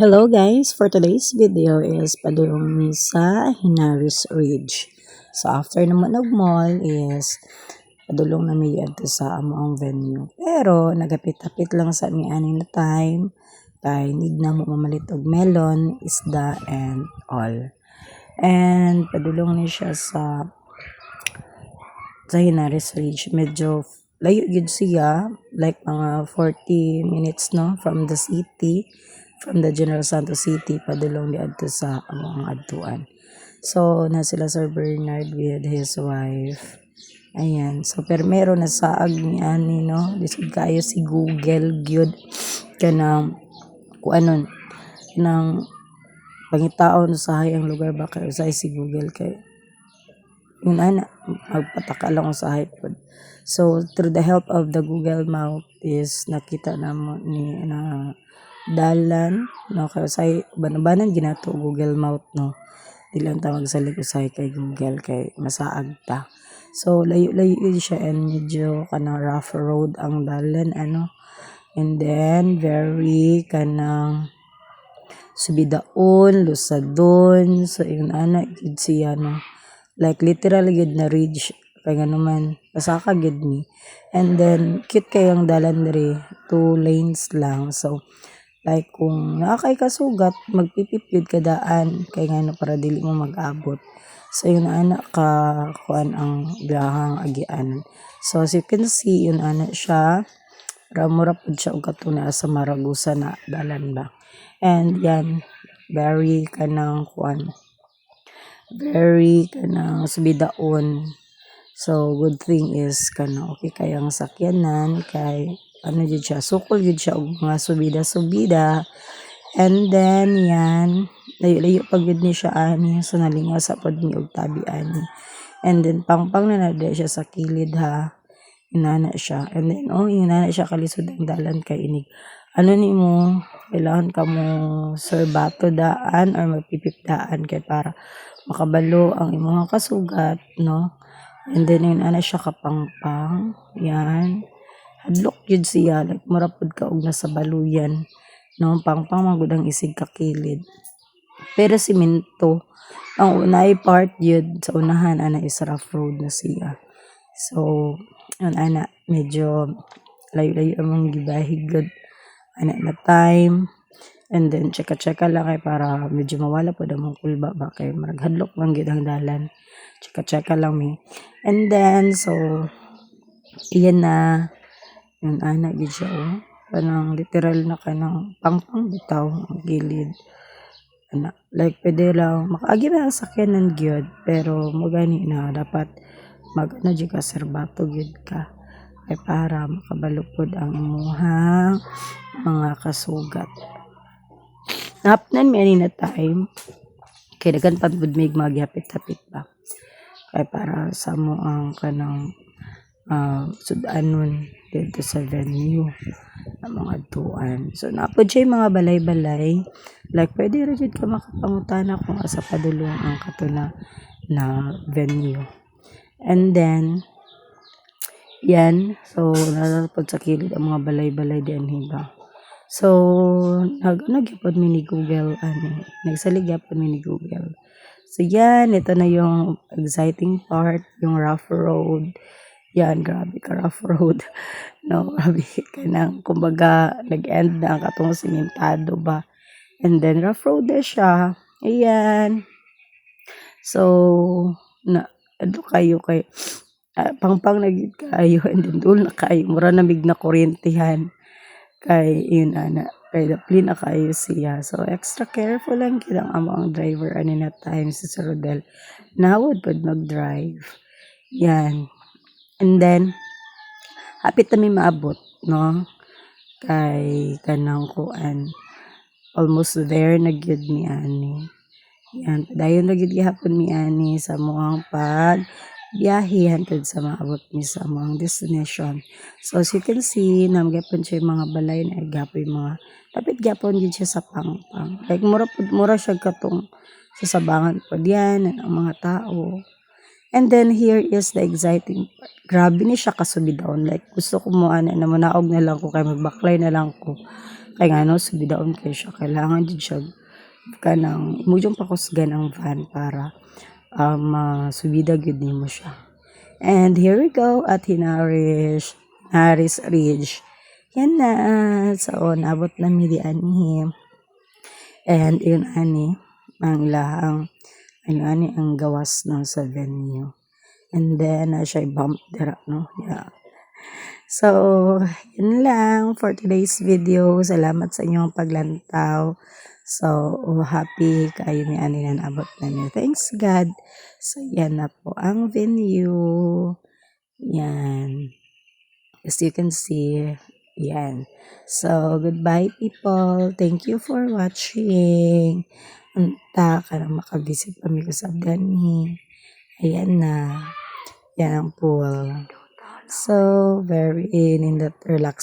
Hello guys, for today's video is padulong mi sa Hinaris Ridge. So after naman og mall is padulong na mi adto sa among venue. Pero nagapit-apit lang sa mi ani na time kay need na mo mamalit og melon, isda and all. And padulong ni siya sa sa Hinaris Ridge. Medyo layo gid siya, like mga 40 minutes no from the city from the General Santos City padulong di adto sa among adtuan. So na sila Sir Bernard with his wife. Ayan. So pero meron na saag ni ani no. Lisod kayo si Google gyud kanang kuanon nang pangitaon sa hayang lugar ba kay usay si Google kay yun ana magpataka lang usahay pod. So through the help of the Google Map is nakita namo ni na dalan no? Kay usay banabanan ginato Google Map no? Dili ta magsalig usay kay Google kay masaag ta. So layo-layo siya and medyo kanang rough road ang dalan ano? And then very kanang subidaon lusadon. So yun ana gid siya no? Like literal gid na ridge kay ngano man pasaka gid mi and then cute kayong dalan diri two lanes lang. So Like kung naa kay kasugat magpipip yun ka daan kay ngano para dili mo mag-abot. So yun ana ka kuan ang biyahang agianan. So as you can see yun ana siya ramura pud siya og katuna sa Maragusa na dalan ba. And yan very kanang kuan very kanang subidaon. So good thing is kanang okay kayang sakyanan kay ano jud siya, sukol jud siya og mga subida-subida. And then yan, layo-layo pag jud ni siya ani, so nalingaw sa pod ni og ani. And then pangpang na na siya sa kilid ha. Inana siya. And then oh, inana siya kalisod ang dalan kay inig. Ano ni mo, kailangan ka mo sorbato daan or magpipip daan kay para makabalo ang imong kasugat, no? And then yun ana siya kapangpang. Yan hadlok yun siya. Like murapod ka og nasa baluyan. No pangpang man gud ang isig ka kilid. Pero simento ang unay part yun sa unahan ana is rough road na siya. So an ana medyo layo-layo among gibahig gud ana na time. And then cheka-cheka lang kay para medyo mawala po damong kulba ba kay marag hadlok lang gid ang dalan. Cheka-cheka lang mi. And then so iyan na yung ana gid siya oh. Kanang literal na kanang pangpang bitaw gilid. Ana, like pwede lang makaagi na ang sakyanan gyud pero mo gani na dapat mag ano ka serbato gyud ka kay para makabalupod ang imuhang mga kasugat. Napnan mi ani na time kay daghan pa pud mig magyapit-hapit ba. Kay para sa mo ang kanang uh, sudanon dito sa venue ng mga tuan. So, siya mga balay-balay. Like, pwede rin ka makapangutana kung asa padulong ang katuna na venue. And then, yan. So, nalalapod sa kilid ang mga balay-balay diyan hiba. So, nag nagyapod mi ni Google ano, nagsaligapod mi ni Google. So, yan, ito na yung exciting part, yung rough road yan, grabe ka rough road. No, grabe ka nang, kumbaga, nag-end na ang katong simentado ba. And then, rough road na siya. Ayan. So, na, ano kayo kay, uh, pangpang nagit kayo, and then doon na kayo, mura na mig na kuryentihan. Kay, yun, ana, kay dapli na kayo siya. So, extra careful lang kilang amang driver, ano na time si Sir Rodel. Nawad pag mag-drive. Yan. And then, hapit na mi maabot, no? Kay kanang kuan. Almost there na gyud mi ani. Yan, dayon na gyud gihapon mi ani sa moang pag biyahe hantod sa maabot mi sa moang destination. So as you can see, namgapon siya yung mga balay na igapoy mga tapit gapon gyud siya sa pangpang. Like mura mura siya katong sa sabangan pod yan ang mga tao. And then here is the exciting part. Grabe ni siya kasubidaon. Like gusto ko mo ana na manaog na lang ko kay magbaklay na lang ko. Kaya nga no, subidaon kayo siya. Kailangan din siya ka ng, mo yung pakusgan ang van para um, masubida gyud nimo siya. And here we go at Hinaris, Hinaris Ridge. Yan na. So, nabot na mi di ani. And yun ani, ang lahang, ano ani, ang gawas ng sa venue. And then, uh, siya bump dira, no? Yeah. So, yun lang for today's video. Salamat sa inyong paglantaw. So, happy kayo ni Ani na naabot namin. Thanks God. So, yan na po ang venue. Yan. As you can see, yan. So, goodbye people. Thank you for watching. Unta ka na makabisit kami sa Gani. Ayan na. Yan ang pool. So, very in, in that relax